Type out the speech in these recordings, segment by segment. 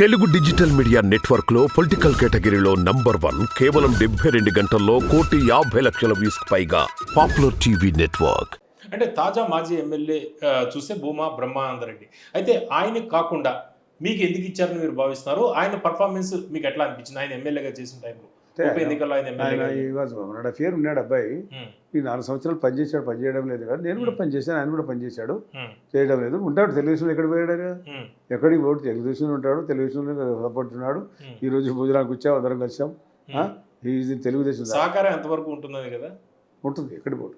Telugu digital media నెట్వర్క్లో political కేటగిరీలో number one కేవలం డెబ్బై రెండు గంటల్లో కోటి యాభై లక్షల వ్యూస్ పైగా పాపులర్ టీవీ నెట్వర్క్. అంటే తాజా మాజీ ఎమ్మెల్యే చూస్తే భూమా బ్రహ్మానందరెడ్డి అయితే ఆయన కాకుండా మీకు ఎందుకు ఇచ్చారని మీరు భావిస్తున్నారు? ఆయన పర్ఫార్మెన్స్ మీకు ఎట్లా అనిపించింది? ఆయన ఎమ్మెల్యేగా చేసిన టైంలో ఎన్నికల్లో ఉన్నాడు ఫేర్ ఉన్నాడు అబ్బాయి. ఈ నాలుగు సంవత్సరాలు పనిచేశాడు పనిచేయడం లేదు కదా. నేను కూడా పనిచేశాను ఆయన కూడా పనిచేశాడు చేయడం లేదు. ఉంటాడు తెలుగుదేశంలో ఎక్కడ పోయాడు? ఎక్కడికి పోడు? తెలుగుదేశంలో ఉంటాడు తెలుగుదేశంలో సపోర్ట్ ఉన్నాడు ఈ రోజు భోజనానికి వచ్చాం అందరం కలిసాం. ఇది తెలుగుదేశం సహకారం ఎంతవరకు ఉంటున్నది కదా? ఉంటుంది ఎక్కడ పోడు?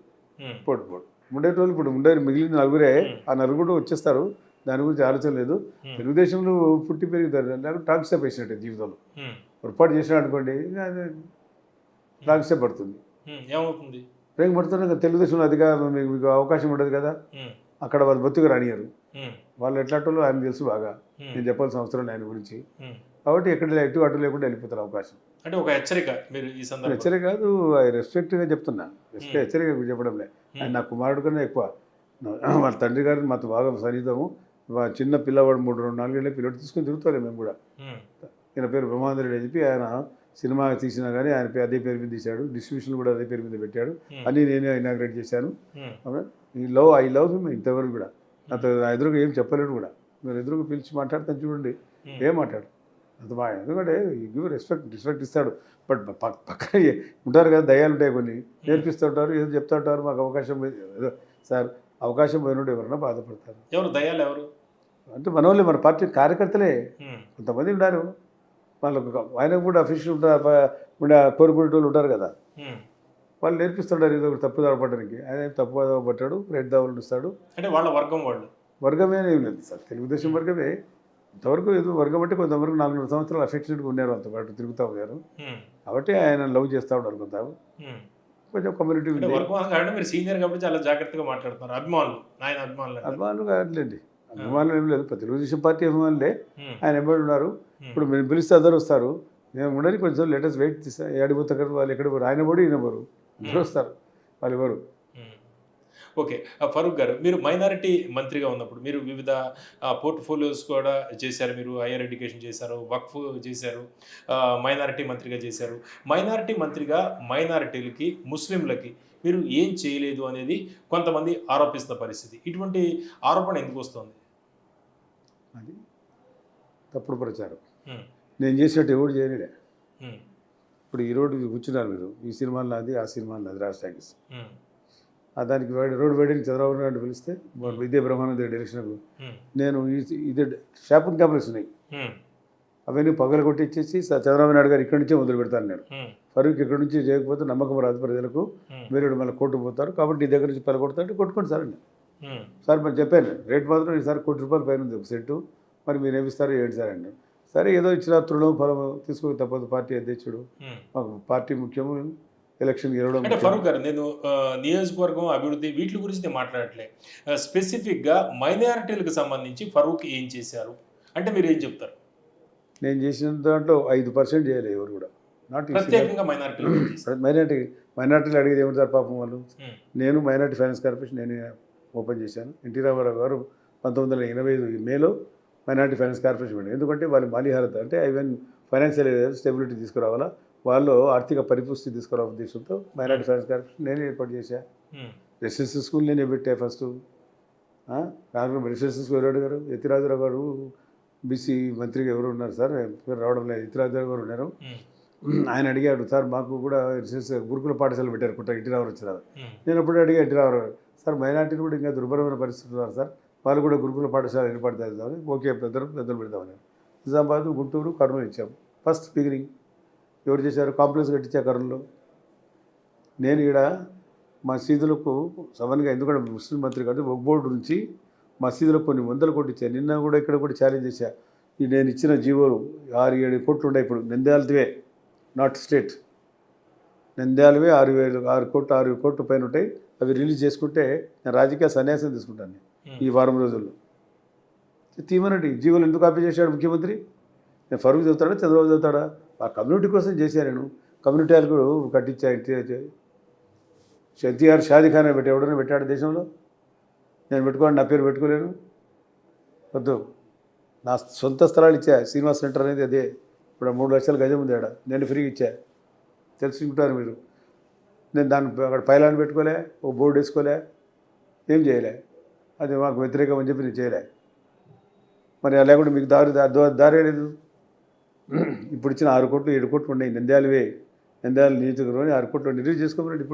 పోటు పోడు ఉండేటోళ్ళు ఇప్పుడు ఉండే మిగిలిన నలుగురే ఆ నలుగురు వచ్చేస్తారు. దాని గురించి ఆలోచన లేదు. తెలుగుదేశంలో పుట్టి పెరుగుతారు లేకపోతే టాక్ స్టెప్ వేసినట్టే జీవితంలో. పొరపాటు చేసినాడు అనుకోండి స్టెప్ పడుతుంది. ఏమవుతుంది? ప్రేమ పడుతున్నా కదా తెలుగుదేశంలో అధికారం మీకు మీకు అవకాశం ఉండదు కదా. అక్కడ వాళ్ళు బతుకు రానియరు వాళ్ళు ఎట్లాంటి ఆయన తెలుసు బాగా. నేను చెప్పాల్సిన అవసరం ఆయన గురించి. కాబట్టి ఎక్కడ ఎటు అటు లేకుండా వెళ్ళిపోతారు అవకాశం. అంటే ఒక హెచ్చరిక మీరు ఈ సందర్భంలో. హెచ్చరిక కాదు రెస్పెక్ట్గా చెప్తున్నా. రెస్పెక్ట్. హెచ్చరిక చెప్పడం లే. ఆయన నా కుమారుడు కన్నా ఎక్కువ. వాళ్ళ తండ్రి గారిని మాతో బాగా సన్నిహితము. చిన్న పిల్లవాడు మూడు రెండు నాలుగేళ్ళ పిల్లడు తీసుకొని తిరుగుతారు మేము కూడా. ఈయన పేరు బ్రహ్మాందరెడ్డి అని చెప్పి ఆయన సినిమా తీసినా కానీ ఆయన అదే పేరు మీద తీశాడు. డిస్ట్రిబ్యూషన్ కూడా అదే పేరు మీద పెట్టాడు. ఉమ్, అన్నీ నేనే ఇనాగ్రేట్ చేశాను. ఉమ్, ఈ లవ్ ఐ లవ్ హిమ్ ఇంతవరకు కూడా. నాతో నా ఎదురుగా ఏం చెప్పలేడు కూడా. మీరు ఎదురుగా పిలిచి మాట్లాడతాను చూడండి. ఏం మాట్లాడు? అంత బాగా ఎందుకంటే గివ్ రెస్పెక్ట్ రెస్పెక్ట్ ఇస్తాడు. బట్ పక్కన ఉంటారు కదా దయాలు ఉంటాయి కొన్ని. నేర్పిస్తూ ఉంటారు ఏదో చెప్తూ ఉంటారు. మాకు అవకాశం సార్ అవకాశం పోయినట్టు ఎవరన్నా బాధపడతారు. ఎవరు? దయాలు ఎవరు? అంటే మన వాళ్ళే మన పార్టీ కార్యకర్తలే. కొంతమంది ఉన్నారు. వాళ్ళకు ఆయనకు కూడా అఫీషియల్ ఉంటారు ప- ఉండే కోరుకునే వాళ్ళు ఉంటారు కదా. వాళ్ళు నేర్పిస్తుంటారు ఏదో ఒకటి తప్పు పట్టడానికి ఆయన తప్పు పట్టాడు రైట్ దావలు ఇస్తాడు. అంటే వాళ్ళ వర్గం వాళ్ళు. వర్గమే ఏం లేదు సార్. తెలుగుదేశం వర్గమే. ఇంతవరకు ఏదో వర్గం అంటే కొంతవరకు నాలుగున్నర సంవత్సరాలు అఫెక్షన్గా ఉన్నారు అంతపాటు తిరుగుతూ ఉన్నారు కాబట్టి ఆయన లవ్ చేస్తూ ఉన్నారు కొంత. కొంచెం కమ్యూనిటీ సీనియర్ కాబట్టి చాలా జాగ్రత్తగా మాట్లాడుతున్నారు. అభిమానులు. ఆయన అభిమానులు. అభిమానులు కాదులేండి. అభిమానులు ఏం లేదు. తెలుగుదేశం పార్టీ అభిమానులే. ఆయన ఎంబడి ఉన్నారు. ఇప్పుడు మేము పిలిస్తే అందరూ వస్తారు. మేము ఉండని కొంచెం లేటెస్ట్ వెయిట్ తీస్తా ఏడిపోతారు. వాళ్ళు ఎక్కడ పోరు. ఆయన పోడు ఈయన పోరు. అందరూ వస్తారు. వాళ్ళు ఎవరు. ఓకే. ఫరూక్ గారు మీరు మైనారిటీ మంత్రిగా ఉన్నప్పుడు మీరు వివిధ పోర్ట్ఫోలియోస్ కూడా చేశారు. మీరు హైయర్ ఎడ్యుకేషన్ చేశారు వక్ఫ్ చేశారు మైనారిటీ మంత్రిగా చేశారు. మైనారిటీ మంత్రిగా మైనారిటీలకి ముస్లింలకి మీరు ఏం చేయలేదు అనేది కొంతమంది ఆరోపిస్తున్న పరిస్థితి. ఇటువంటి ఆరోపణ ఎందుకు వస్తుంది? అది తప్పుడు ప్రచారం. నేను చేసినట్టు ఎవడు చేయలేడే. ఇప్పుడు ఈ రోడ్డు కూర్చున్నారు మీరు. ఈ సినిమాలు నాది ఆ సినిమాలు నాది రాజ్ ఆ దానికి వేడి రోడ్డు వేయడానికి చంద్రబాబు నాయుడు పిలిస్తే ఇదే బ్రహ్మానంద ఉమ్, నేను ఈ- ఇదే షాపింగ్ కాంప్లెక్స్ ఉన్నాయి. అవన్నీ పగల కొట్టించేసి చంద్రబాబు నాయుడు గారు ఇక్కడి నుంచే మొదలు పెడతాను నేను. ఫరూక్ ఇక్కడి నుంచి చేయకపోతే నమ్మకం రాదు ప్రజలకు. మీరు మళ్ళీ కోర్టు పోతారు. కాబట్టి నీ దగ్గర నుంచి పని కొడతారంటే కొట్టుకోండి సార్ అని ఉమ్, సార్ మరి చెప్పాను. రేట్ మాత్రం ఈసారి కోటి రూపాయల పైన ఉంది ఒక సెట్టు మరి మీరు ఏమిస్తారు ఏంటి సార్ అండి సరే ఏదో ఇచ్చిన తృణం ఫలం తీసుకోక తప్పదు పార్టీ అధ్యక్షుడు. ఉమ్. మాకు పార్టీ ముఖ్యము ఎలక్షన్ గెలవడం అంటే. ఫరూక్ గారు నేను నియోజకవర్గం అభివృద్ధి వీటి గురించి నేను మాట్లాడట్లే. స్పెసిఫిక్గా మైనారిటీలకు సంబంధించి ఫరూక్ ఏం చేశారు? అంటే మీరు ఏం చెప్తారు? నేను చేసిన దాంట్లో ఐదు పర్సెంట్ చేయలేదు ఎవరు కూడా. నాట్ ప్రత్యేకంగా చేశారు? మైనార్టీ మైనార్టీలు అడిగేది ఏమంటారు పాపం వాళ్ళు? ఉమ్, నేను మైనార్టీ ఫైనాన్స్ కార్పొరేషన్ నేను ఓపెన్ చేశాను. ఎన్టీ రామారావు గారు పంతొమ్మిది వందల ఎనభై ఐదు మేలో మైనార్టీ ఫైనాన్స్ కార్పొరేషన్ పెట్టారు. ఎందుకంటే వాళ్ళు మాలిహారత అంటే ఈవెన్ ఫైనాన్షియల్ స్టెబిలిటీ తీసుకురావాలా. వాళ్ళు ఆర్థిక పరిపుష్టి తీసుకురావాల ఉద్దేశంతో మైనార్టీ ఫైనాన్స్ కార్పొరేషన్ నేనే ఏర్పాటు చేశాను రెసిడెన్షియల్ స్కూల్ నేనే పెట్టా ఫస్ట్. నాకు రెసిడెన్షియల్ స్కూల్ ఎవరు గారు యతిరాజరావు గారు బీసీ మంత్రిగా ఎవరు ఉన్నారు సార్? రావడం లేదు. యతిరాజరావు గారు ఉన్నారు. ఆయన అడిగాడు సార్ మాకు కూడా గురుకుల పాఠశాల పెట్టారు కుట్ట ఎన్టీ రావు వచ్చినారు ఉమ్, నేను అప్పుడు అడిగా ఎన్టీ గారు, సార్ మైనార్టీలు కూడా ఇంకా దుర్భరమైన పరిస్థితులు ఉన్నారు సార్. వాళ్ళు కూడా గురుకుల పాఠశాల ఏర్పాటు చేద్దామని ఓకే పెద్దలు పెద్దలు పెడదామని. నిజామాబాద్ గుంటూరు కర్నూలు ఇచ్చాం. ఫస్ట్ బిగినింగ్ ఎవరు చేశారు? కాంప్లెక్స్ కట్టించా కర్నూలు. నేను ఈడ మసీదులకు సవన్గా ఎందుకంటే ముస్లిం మంత్రి కాబట్టి ఒక బోర్డు నుంచి మసీదులకు కొన్ని వందలు కొట్టించా. నిన్న కూడా ఇక్కడ కూడా ఛాలెంజ్ చేశా. ఈ నేను ఇచ్చిన జీవోలు ఆరు ఏడు కోట్లు ఉన్నాయి ఇప్పుడు. నంద్యాలదివే నాట్ స్టేట్. నంద్యాలవే ఆరు వేలు ఆరు కోట్లు ఆరు కోట్లు పైన ఉంటాయి. అవి రిలీజ్ చేసుకుంటే నేను రాజకీయ సన్యాసం తీసుకుంటాను ఉమ్, ఈ వారం రోజుల్లో. తీమనండి జీవోలు ఎందుకు కాపీ చేశాడు ముఖ్యమంత్రి? నేను ఫరూక్ చదువుతాడా చంద్రబాబు చదువుతాడా? ఆ కమ్యూనిటీ కోసం చేశాను నేను. కమ్యూనిటీ వాళ్ళకు కట్టించా ఎన్టీఆర్ షాదీ ఖానా పెట్టి ఎవడన్నా పెట్టాడు దేశంలో? నేను పెట్టుకోండి నా పేరు పెట్టుకోలేను. వద్దు. నా సొంత స్థలాలు ఇచ్చా శ్రీనివాస్ సెంటర్ అనేది అదే. ఇప్పుడు మూడు లక్షల గజం ఉంది ఆడ. నేను ఫ్రీగా ఇచ్చా. తెలుసుకుంటారు మీరు. నేను దాన్ని అక్కడ పైలాన్ పెట్టుకోలే ఓ బోర్డు వేసుకోలే ఏం చేయలే. అది మాకు వ్యతిరేకం అని చెప్పి నేను చేయలే. మరి అలా కూడా మీకు దారి దారే లేదు. ఇప్పుడు ఇచ్చిన ఆరు కోట్లు ఏడు కోట్లు ఉన్నాయి. నంద్యాలవే నంద్యాల నియోజకవర్గం ఆరు కోట్లు రిలీజ్ చేసుకోమన్నాడు ఇప్పుడు.